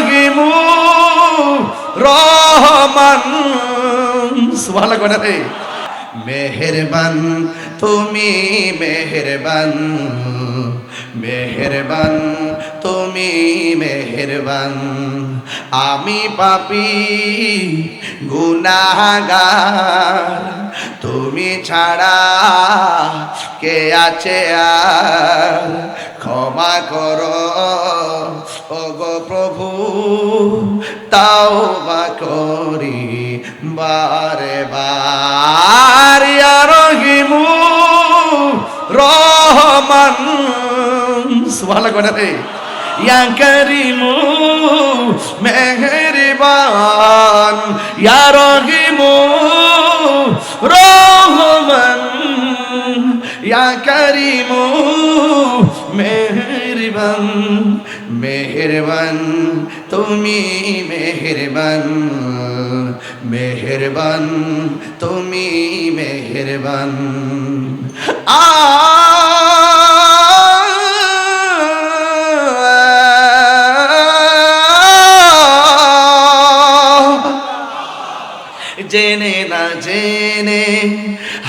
রহিমু রহমান। সুবহানাল্লাহ কোনা তুমি মেহেরবান মেহেরবান, তুমি মেহেরবান। আমি পাপি, গুনাহগার, তুমি ছাড়া কে আছে আর? ক্ষমা করো। ওগো প্রভু তাও বা করি বারে বার। রহিমু রহমান। সুবহানাল্লাহ কোনা রে ইয়া করিমু মেহেরবান। ইয়া রহিমু রহমান। ইয়া করিমু মেহেরবান মেহেরবান তুমি মেহেরবান মেহেরবান তুমি মেহেরবান। আ জেনে না জেনে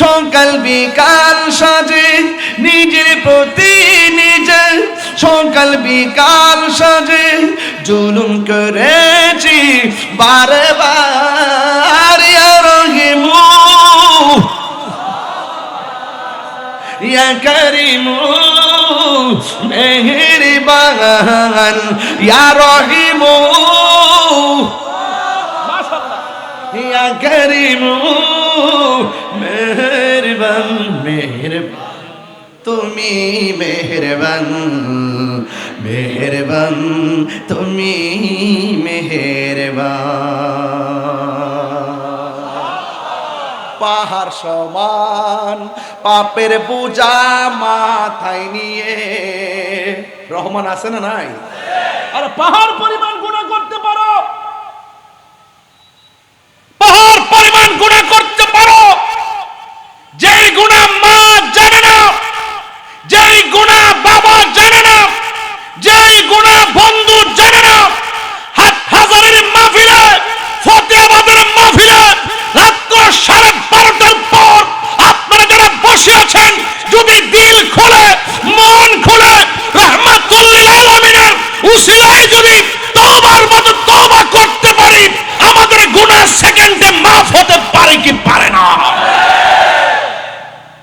সকাল বিকাল সাজে, নিজের প্রতি নিজে সকাল বিকাল সাজে, জুলুম করেছি বারে বার রহিমু, ইয়া করিমু, মেহেরবান। ইয়া করিমু। তুমি মেহেরবান মেহেরবান তুমি মেহেরবান। পাহাড় সমান পাপের পূজা মাথায় নিয়ে। রহমান আছে না নাই? আর পাহাড় পরিমাণ